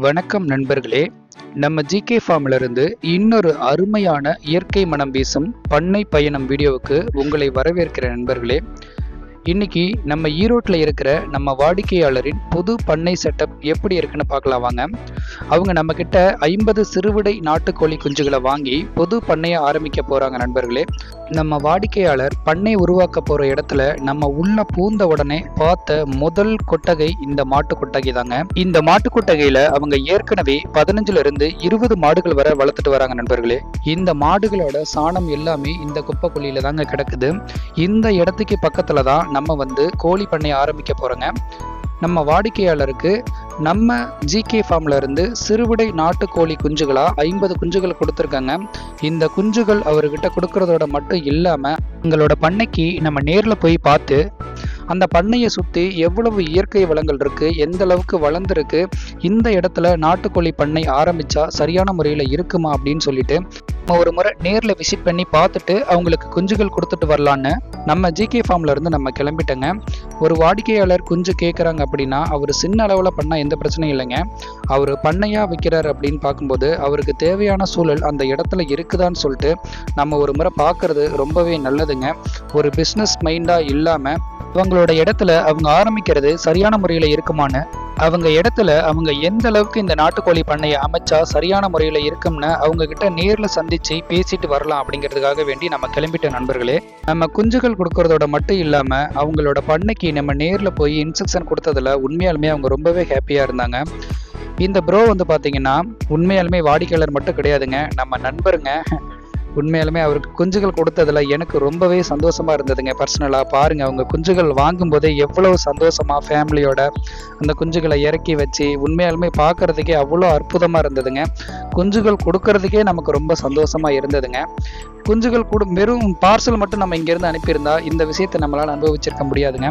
வணக்கம் நண்பர்களே. நம்ம ஜிகே ஃபார்ம்லேருந்து இன்னொரு அருமையான இயற்கை மனம் வீசும் பண்ணை பயணம் வீடியோவுக்கு உங்களை வரவேற்கிற நண்பர்களே. இன்னைக்கு நம்ம ஈரோட்டில் இருக்கிற நம்ம வாடிக்கையாளரின் புது பண்ணை செட்டப் எப்படி இருக்குன்னு பார்க்கலாம் வாங்க. அவங்க நம்ம கிட்ட ஐம்பது சிறுவிடை நாட்டுக்கோழி குஞ்சுகளை வாங்கி புது பண்ணையை ஆரம்பிக்க போறாங்க நண்பர்களே. நம்ம வாடிக்கையாளர் பண்ணை உருவாக்க போற இடத்துல நம்ம உள்ள பூந்த உடனே பார்த்த முதல் கொட்டகை இந்த மாட்டு கொட்டகை தாங்க. இந்த மாட்டு கொட்டகையில அவங்க ஏற்கனவே பதினஞ்சுல இருந்து இருபது மாடுகள் வரை வளர்த்துட்டு வராங்க நண்பர்களே. இந்த மாடுகளோட சாணம் எல்லாமே இந்த குப்பை குழியில தாங்க கிடக்குது. இந்த இடத்துக்கு பக்கத்துல தான் நம்ம வந்து கோழி பண்ணை ஆரம்பிக்க போறோங்க. நம்ம வாடிக்கையாளருக்கு நம்ம ஜிகே ஃபார்ம்ல இருந்து சிறுவிடை நாட்டுக்கோழி குஞ்சுகளா ஐம்பது குஞ்சுகள் கொடுத்துருக்காங்க. இந்த குஞ்சுகள் அவர்கிட்ட கொடுக்கறதோட மட்டும் இல்லாமல் எங்களோட பண்ணைக்கு நம்ம நேர்ல போய் பார்த்து அந்த பண்ணையை சுற்றி எவ்வளவு இயற்கை வளங்கள் இருக்கு எந்த அளவுக்கு வளர்ந்துருக்கு இந்த இடத்துல நாட்டுக்கோழி பண்ணை ஆரம்பிச்சா சரியான முறையில் இருக்குமா அப்படின்னு சொல்லிட்டு நம்ம ஒரு முறை நேரில் விசிட் பண்ணி பார்த்துட்டு அவங்களுக்கு குஞ்சுகள் கொடுத்துட்டு வரலான்னு நம்ம ஜிகே ஃபார்ம்ல இருந்து நம்ம கிளம்பிட்டோங்க. ஒரு வாடிக்கையாளர் குஞ்சு கேட்குறாங்க அப்படின்னா அவர் சின்ன அளவில் பண்ணால் எந்த பிரச்சனையும் இல்லைங்க. அவர் பண்ணையாக வைக்கிறார் அப்படின்னு பார்க்கும்போது அவருக்கு தேவையான சூழல் அந்த இடத்துல இருக்குதான்னு சொல்லிட்டு நம்ம ஒரு முறை பார்க்கறது ரொம்பவே நல்லதுங்க. ஒரு பிஸ்னஸ் மைண்டாக இல்லாமல் அவங்களோட இடத்துல அவங்க ஆரம்பிக்கிறது சரியான முறையில் இருக்குமான்னு அவங்க இடத்துல அவங்க எந்த அளவுக்கு இந்த நாட்டுக்கோழி பண்ணையை அமைச்சா சரியான முறையில் இருக்கும்னு அவங்க கிட்ட நேரில் சந்திச்சு பேசிட்டு வரலாம் அப்படிங்கிறதுக்காக வேண்டி நம்ம கிளம்பிட்ட நண்பர்களே. நம்ம குஞ்சுகள் கொடுக்கறதோட மட்டும் இல்லாமல் அவங்களோட பண்ணைக்கு நம்ம நேரில் போய் இன்ஸ்ட்ரக்ஷன் கொடுத்ததுல உண்மையாலுமே அவங்க ரொம்பவே ஹாப்பியாக இருந்தாங்க. இந்த ப்ரோ வந்து பார்த்தீங்கன்னா உண்மையாலுமே வாடிக்கையாளர் மட்டும் கிடையாதுங்க. நம்ம நண்பருங்க. உண்மையாலுமே அவருக்கு குஞ்சுகள் கொடுத்ததுல எனக்கு ரொம்பவே சந்தோஷமாக இருந்ததுங்க. பர்சனலாக பாருங்கள் அவங்க குஞ்சுகள் வாங்கும்போதே எவ்வளவு சந்தோஷமா ஃபேமிலியோட அந்த குஞ்சுகளை இறக்கி வச்சு உண்மையாலுமே பார்க்கறதுக்கே அவ்வளோ அற்புதமாக இருந்ததுங்க. குஞ்சுகள் கொடுக்கறதுக்கே நமக்கு ரொம்ப சந்தோஷமாக இருந்ததுங்க. குஞ்சுகள் கூட வெறும் பார்சல் மட்டும் நம்ம இங்கேருந்து அனுப்பியிருந்தா இந்த விஷயத்தை நம்மளால் அனுபவிச்சிருக்க முடியாதுங்க.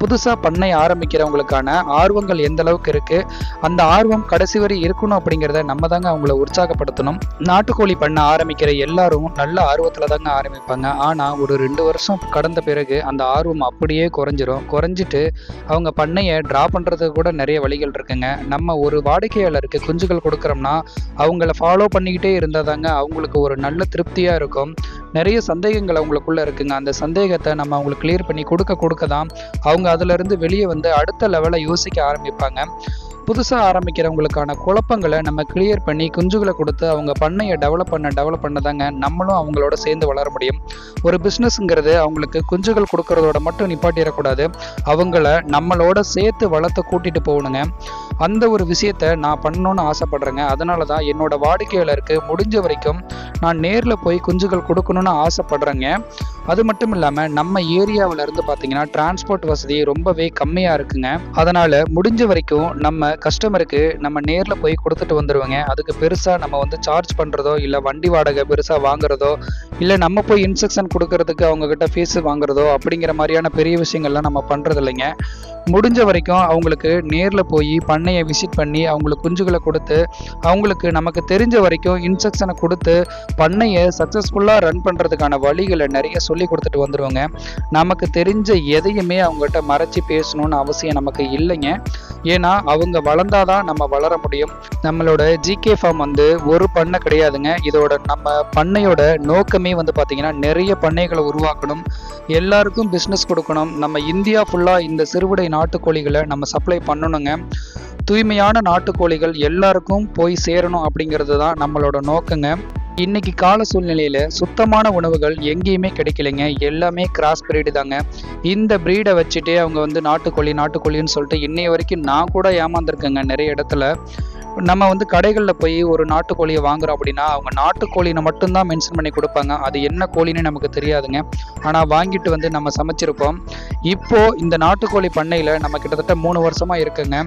புதுசாக பண்ணை ஆரம்பிக்கிறவங்களுக்கான ஆர்வங்கள் எந்த அளவுக்கு இருக்கு அந்த ஆர்வம் கடைசி வரை இருக்கணும் அப்படிங்கிறத நம்ம தாங்க அவங்கள உற்சாகப்படுத்தணும். நாட்டுக்கோழி பண்ண ஆரம்பிக்கிற எல்லாரும் நல்ல ஆர்வத்தில் தாங்க ஆரம்பிப்பாங்க. ஆனால் ஒரு ரெண்டு வருஷம் கடந்த பிறகு அந்த ஆர்வம் அப்படியே குறைஞ்சிரும். குறைஞ்சிட்டு அவங்க பண்ணையை ட்ரா பண்ணுறதுக்கு கூட நிறைய வழிகள் இருக்குங்க. நம்ம ஒரு வாடிக்கையாளருக்கு குஞ்சுகள் கொடுக்குறோம்னா அவங்கள ஃபாலோ பண்ணிக்கிட்டே இருந்தால் தாங்க அவங்களுக்கு ஒரு நல்ல திருப்தியாக இருக்கும். நிறைய சந்தேகங்கள் அவங்களுக்குள்ள இருக்குங்க. அந்த சந்தேகத்தை நம்ம அவங்களுக்கு கிளியர் பண்ணி கொடுக்க கொடுக்க தான் அவங்க அதுல இருந்து வெளியே வந்து அடுத்த லெவலை யோசிக்க ஆரம்பிப்பாங்க. புதுசாக ஆரம்பிக்கிறவங்களுக்கான குழப்பங்களை நம்ம கிளியர் பண்ணி குஞ்சுகளை கொடுத்து அவங்க பண்ணையை டெவலப் பண்ண டெவலப் பண்ண தாங்க நம்மளும் அவங்களோட சேர்ந்து வளர முடியும். ஒரு பிஸ்னஸ்ங்கிறது அவங்களுக்கு குஞ்சுகள் கொடுக்கறதோட மட்டும் நிப்பாட்டிடக்கூடாது. அவங்கள நம்மளோட சேர்த்து வளர்த்து கூட்டிகிட்டு போகணுங்க. அந்த ஒரு விஷயத்த நான் பண்ணணும்னு ஆசைப்பட்றேங்க. அதனால தான் என்னோட வாடிக்கையாளருக்கு முடிஞ்ச வரைக்கும் நான் நேரில் போய் குஞ்சுகள் கொடுக்கணும்னு ஆசைப்படுறேங்க. அது மட்டும் இல்லாமல் நம்ம ஏரியாவில் இருந்து பார்த்தீங்கன்னா டிரான்ஸ்போர்ட் வசதி ரொம்பவே கம்மியாக இருக்குங்க. அதனால் முடிஞ்ச வரைக்கும் நம்ம கஸ்டமருக்கு நம்ம நேரில் போய் கொடுத்துட்டு வந்துடுவோங்க அதுக்கு பெருசாக நம்ம வந்து சார்ஜ் பண்ணுறதோ இல்லை வண்டி வாடகை பெருசாக வாங்குறதோ இல்லை நம்ம போய் இன்ஸ்ட்ரக்ஷன் கொடுக்கறதுக்கு அவங்கக்கிட்ட ஃபீஸ் வாங்குறதோ அப்படிங்கிற மாதிரியான பெரிய விஷயங்கள்லாம் நம்ம பண்ணுறது இல்லைங்க முடிஞ்ச வரைக்கும் அவங்களுக்கு நேரில் போய் பண்ணையை விசிட் பண்ணி அவங்களுக்கு குஞ்சுகளை கொடுத்து அவங்களுக்கு நமக்கு தெரிஞ்ச வரைக்கும் இன்ஸ்ட்ரக்ஷனை கொடுத்து பண்ணையை சக்ஸஸ்ஃபுல்லாக ரன் பண்ணுறதுக்கான வழிகளை நிறைய சொல்லி கொடுத்துட்டு வந்துடுவோங்க நமக்கு தெரிஞ்ச எதையுமே அவங்ககிட்ட மறைச்சி பேசணும்னு அவசியம் நமக்கு இல்லைங்க. ஏன்னா அவங்க வளர்ந்தாதான் நம்ம வளர முடியும். நம்மளோட ஜிகே ஃபார்ம் வந்து ஒரு பண்ணை கிடையாதுங்க. இதோட நம்ம பண்ணையோட நோக்கமே வந்து பார்த்தீங்கன்னா நிறைய பண்ணைகளை உருவாக்கணும். எல்லாருக்கும் பிஸ்னஸ் கொடுக்கணும். நம்ம இந்தியா ஃபுல்லாக இந்த சிறுவிடை நாட்டுக்கோழிகளை நம்ம சப்ளை பண்ணணுங்க. தூய்மையான நாட்டுக்கோழிகள் எல்லாருக்கும் போய் சேரணும் அப்படிங்கிறது தான் நம்மளோட நோக்கங்க. இன்னைக்கு கால சூழ்நிலையில சுத்தமான உணவுகள் எங்கேயுமே கிடைக்கலைங்க. எல்லாமே கிராஸ் பிரீடு தாங்க. இந்த பிரீடை வச்சுட்டே அவங்க வந்து நாட்டுக்கோழி நாட்டுக்கோழின்னு சொல்லிட்டு இன்னைய வரைக்கும் நான் கூட ஏமாந்துருக்கேங்க நிறைய இடத்துல. நம்ம வந்து கடைகளில் போய் ஒரு நாட்டுக்கோழியை வாங்குறோம் அப்படின்னா அவங்க நாட்டுக்கோழினை மட்டும்தான் மென்ஷன் பண்ணி கொடுப்பாங்க. அது என்ன கோழின்னு நமக்கு தெரியாதுங்க. ஆனால் வாங்கிட்டு வந்து நம்ம சமைச்சிருப்போம். இப்போ இந்த நாட்டுக்கோழி பண்ணையில் நம்ம கிட்டத்தட்ட மூணு வருஷமா இருக்குங்க.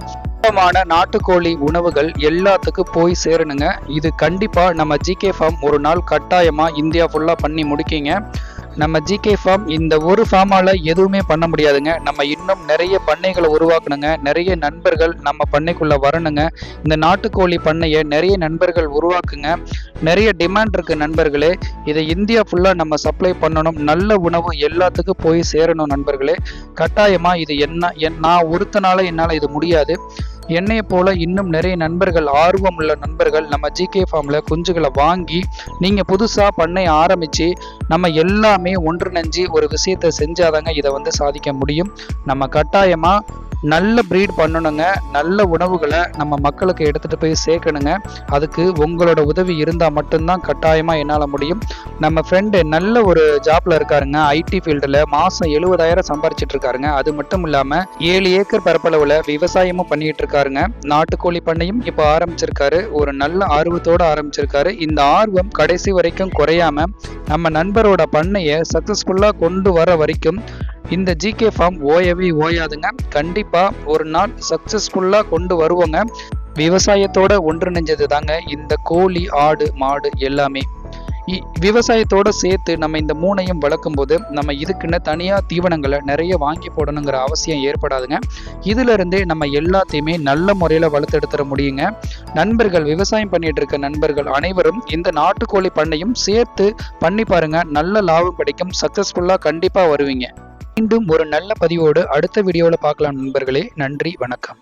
விருப்பமான நாட்டுக்கோழி உணவுகள் எல்லாத்துக்கும் போய் சேரணுங்க. இது கண்டிப்பா நம்ம ஜிகே ஃபார்ம் ஒரு நாள் கட்டாயமா இந்தியா ஃபுல்லா பண்ணி முடிக்கிங்க. நம்ம ஜிகே ஃபார்ம் இந்த ஒரு ஃபார்மால எதுவுமே பண்ண முடியாதுங்க. நம்ம இன்னும் நிறைய பண்ணைகளை உருவாக்கணுங்க. நிறைய நண்பர்கள் நம்ம பண்ணைக்குள்ளே வரணுங்க. இந்த நாட்டுக்கோழி பண்ணையை நிறைய நண்பர்கள் உருவாக்குங்க. நிறைய டிமாண்ட் இருக்கு நண்பர்களே. இதை இந்தியா ஃபுல்லாக நம்ம சப்ளை பண்ணணும். நல்ல உணவு எல்லாத்துக்கும் போய் சேரணும் நண்பர்களே. கட்டாயமாக இது என்ன என் நான் ஒருத்தனால என்னால் இது முடியாது. என்னைய போல இன்னும் நிறைய நண்பர்கள் ஆர்வம் உள்ள நண்பர்கள் நம்ம ஜிகே ஃபார்மில் குஞ்சுகளை வாங்கி நீங்கள் புதுசாக பண்ணை ஆரம்பித்து நம்ம எல்லாமே ஒன்றிணைஞ்சு ஒரு விஷயத்தை செஞ்சாதாங்க இதை வந்து சாதிக்க முடியும். நம்ம கட்டாயமாக நல்ல ப்ரீட் பண்ணணுங்க. நல்ல உணவுகளை நம்ம மக்களுக்கு எடுத்துகிட்டு போய் சேர்க்கணுங்க. அதுக்கு உங்களோட உதவி இருந்தால் மட்டும்தான் கட்டாயமாக என்னால் முடியும். நம்ம ஃப்ரெண்டு நல்ல ஒரு ஜாப்ல இருக்காருங்க. ஐடி ஃபீல்டில் மாதம் எழுபதாயிரம் சம்பாரிச்சிட்டு இருக்காருங்க. அது மட்டும் இல்லாமல் ஏழு ஏக்கர் பரப்பளவில் விவசாயமும் பண்ணிட்டு இருக்காருங்க. நாட்டுக்கோழி பண்ணையும் இப்போ ஆரம்பிச்சிருக்காரு. ஒரு நல்ல ஆர்வத்தோடு ஆரம்பிச்சிருக்காரு. இந்த ஆர்வம் கடைசி வரைக்கும் குறையாம நம்ம நண்பரோட பண்ணையை சக்ஸஸ்ஃபுல்லாக கொண்டு வர வரைக்கும் இந்த ஜிகே ஃபார்ம் ஓயவே ஓயாதுங்க. கண்டிப்பாக ஒரு நாள் சக்ஸஸ்ஃபுல்லாக கொண்டு வருவோங்க. விவசாயத்தோட ஒன்றிணைஞ்சது தாங்க இந்த கோழி ஆடு மாடு எல்லாமே. இ- விவசாயத்தோட சேர்த்து நம்ம இந்த மூணையும் வளர்க்கும் போது நம்ம இதுக்குன்னு தனியாக தீவனங்களை நிறைய வாங்கி போடணுங்கிற அவசியம் ஏற்படாதுங்க. இதுல இருந்தே நம்ம எல்லாத்தையுமே நல்ல முறையில் வளர்த்தெடுத்துட முடியுங்க. நண்பர்கள் விவசாயம் பண்ணிட்டு இருக்க நண்பர்கள் அனைவரும் இந்த நாட்டுக்கோழி பண்ணையும் சேர்த்து பண்ணி பாருங்க. நல்ல லாபம் கிடைக்கும். சக்ஸஸ்ஃபுல்லாக கண்டிப்பாக வருவீங்க. மீண்டும் ஒரு நல்ல பதிவோடு அடுத்த வீடியோவில் பார்க்கலாம் நண்பர்களே. நன்றி வணக்கம்.